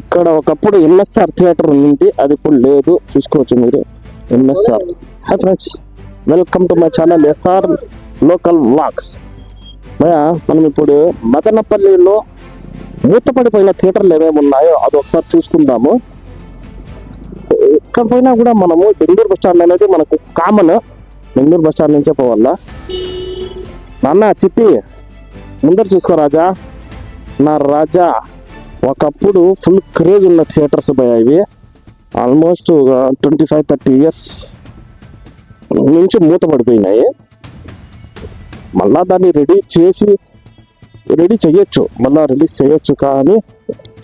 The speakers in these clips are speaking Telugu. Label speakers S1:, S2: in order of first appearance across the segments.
S1: ఇక్కడ ఒకప్పుడు ఎంఎస్ఆర్ థియేటర్ ఉంది అది ఇప్పుడు లేదు. చూసుకోవచ్చు మీరు. MSR hi friends welcome to my channel SR local vlogs భయ మనం ఇప్పుడు మదనపల్లిలో మూతపడిపోయిన థియేటర్లు ఏమేమి ఉన్నాయో అది ఒకసారి చూసుకుందాము. ఎక్కడ పోయినా కూడా మనము బెంగళూరు బస్ స్టాండ్ అనేది మనకు కామన్ బెంగళూరు బస్ స్టాండ్ నుంచే పోవాలా? నాన్న చిట్టి ముందర చూసుకో రాజా. నా రాజా. ఒకప్పుడు ఫుల్ క్రేజ్ ఉన్న థియేటర్స్ భయ ఇవి. Almost twenty five thirty years నుంచి మూతపడిపోయినాయి. మళ్ళా దాన్ని రెడీ చేసి రెడీ చేయొచ్చు మళ్ళీ రిలీజ్ చేయొచ్చు కానీ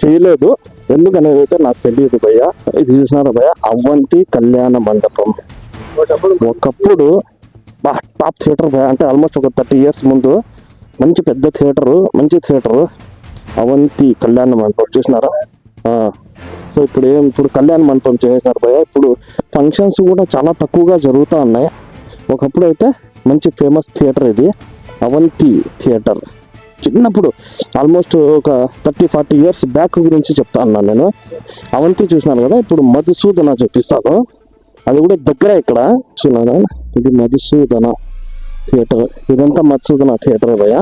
S1: చేయలేదు. ఎందుకనేది అయితే నాకు తెలియదు భయ్య. ఇది చూసినారా భయ్య? అవంతి కళ్యాణ మండపం. ఒకప్పుడు టాప్ థియేటర్ భయ అంటే ఆల్మోస్ట్ ఒక థర్టీ ఇయర్స్ ముందు మంచి పెద్ద థియేటరు మంచి థియేటరు అవంతి కళ్యాణ మండపం చూసినారా? సో ఇప్పుడు ఏం ఇప్పుడు కళ్యాణ మండపం చేసినారు భయ ఇప్పుడు ఫంక్షన్స్ కూడా చాలా తక్కువగా జరుగుతూ ఉన్నాయి. ఒకప్పుడు అయితే మంచి ఫేమస్ థియేటర్ ఇది అవంతి థియేటర్ చిన్నప్పుడు ఆల్మోస్ట్ ఒక థర్టీ ఫార్టీ ఇయర్స్ బ్యాక్ గురించి చెప్తా ఉన్నాను నేను. అవంతి చూసినాను కదా ఇప్పుడు మధుసూదన చూపిస్తాను అది కూడా దగ్గర ఇక్కడ. చూసినారా? ఇది మధుసూదన థియేటర్ ఇదంతా మధుసూదన థియేటర్ భయ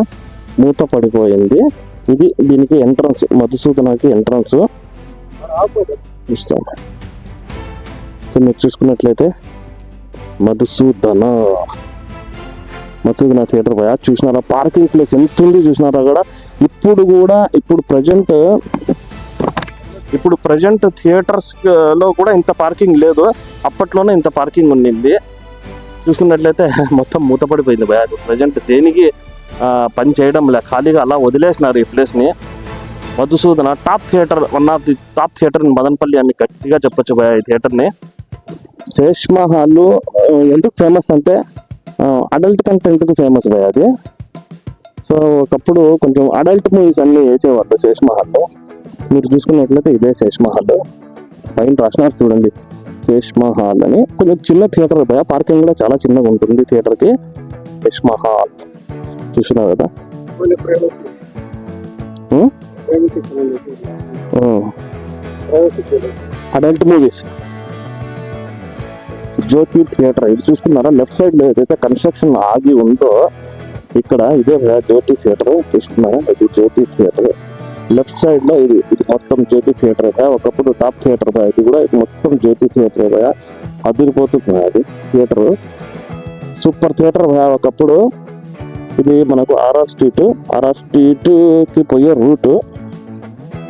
S1: మూత పడిపోయింది. ఇది దీనికి ఎంట్రన్స్ మధుసూదనకి ఎంట్రన్స్ ఇస్తాం సో మీరు చూసుకున్నట్లయితే మధుసూదన. మధుసూదన థియేటర్ పోయా. చూసినారా? పార్కింగ్ ప్లేస్ ఎంత ఉంది చూసినారా కూడా? ఇప్పుడు కూడా ఇప్పుడు ప్రజెంట్ ఇప్పుడు ప్రజెంట్ థియేటర్స్లో కూడా ఇంత పార్కింగ్ లేదు. అప్పట్లోనే ఇంత పార్కింగ్ ఉండింది. చూసుకున్నట్లయితే మొత్తం మూతపడిపోయింది భయ ప్రజెంట్ దేనికి పని చేయడం లే ఖాళీగా అలా వదిలేసినారు ఈ ప్లేస్ని Madhusudana top theatre one of the top theatre Madanapalle అని గట్టిగా చెప్పొచ్చు ఈ థియేటర్ని ని. హాల్ ఎందుకు ఫేమస్ అంటే అడల్ట్ కంటెంట్కి ఫేమస్ భయ అది? సో ఒకప్పుడు కొంచెం అడల్ట్ మూవీస్ అన్ని వేసేవాళ్ళు శేష్మా హాల్లో. మీరు చూసుకున్నట్లయితే ఇదే శేష్మా హాల్ పైన రాసినారు చూడండి శేష్మా హాల్ అని. కొంచెం చిన్న థియేటర్ భయ పార్కింగ్ కూడా చాలా చిన్నగా ఉంటుంది థియేటర్కి కి. హాల్. చూసినారు కదా. Adult movies. జ్యోతి థియేటర్. ఇది చూసుకున్నారా లెఫ్ట్ సైడ్లో ఏదైతే కన్స్ట్రక్షన్ ఆగి ఉందో ఇక్కడ ఇదే జ్యోతి థియేటర్ చూసుకున్నారా ఇది జ్యోతి థియేటర్. లెఫ్ట్ సైడ్లో ఇది ఇది మొత్తం జ్యోతి థియేటర్ ఒకప్పుడు టాప్ థియేటర్ ఇది కూడా ఇది మొత్తం జ్యోతి థియేటర్ అదిరిపోతుంది అది థియేటర్. సూపర్ థియేటర్ ఒకప్పుడు. ఇది మనకు ఆర్ఆర్ స్ట్రీట్ ఆర్ఆర్ స్ట్రీట్కి పోయే రూట్.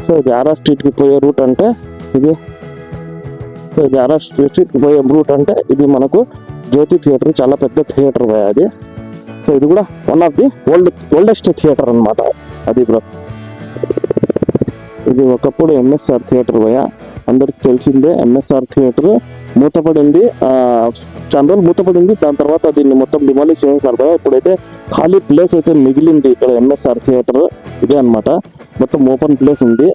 S1: సో ఇది ఆర్ఆర్ స్ట్రీట్కి పోయే రూట్ అంటే ఇది. సో ఇది ఆర్ఆర్ స్ట్రీట్కి పోయే రూట్ అంటే ఇది మనకు జ్యోతి థియేటర్ చాలా పెద్ద థియేటర్ అది. సో ఇది కూడా one of the old oldest theatre అన్నమాట అది బ్రో ఇది ఒకప్పుడు ఎంఎస్ఆర్ థియేటర్ పోయా అందరికి తెలిసిందే ఎంఎస్ఆర్ థియేటర్. మూతపడింది చాలా రోజులు మూతపడింది. దాని తర్వాత దీన్ని మొత్తం డిమాలిష్ చేసేసారు కదా ఇప్పుడైతే ఖాళీ ప్లేస్ అయితే మిగిలింది. ఇక్కడ ఎంఎస్ఆర్ థియేటర్ ఇదే అన్నమాట. మొత్తం ఓపెన్ ప్లేస్ ఉంది.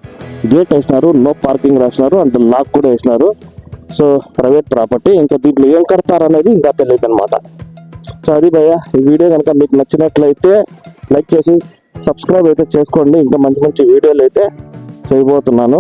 S1: గేట్ వేసినారు నో పార్కింగ్ రాసినారు అండ్ లాక్ కూడా వేసినారు. సో ప్రైవేట్ ప్రాపర్టీ ఇంకా దీంట్లో ఏం కడతారు అనేది ఇంకా తెలియదు అనమాట సో అది భయ్య ఈ వీడియో కనుక మీకు నచ్చినట్లయితే లైక్ చేసి సబ్స్క్రైబ్ అయితే చేసుకోండి. ఇంకా మంచి మంచి వీడియోలు అయితే చేయబోతున్నాను.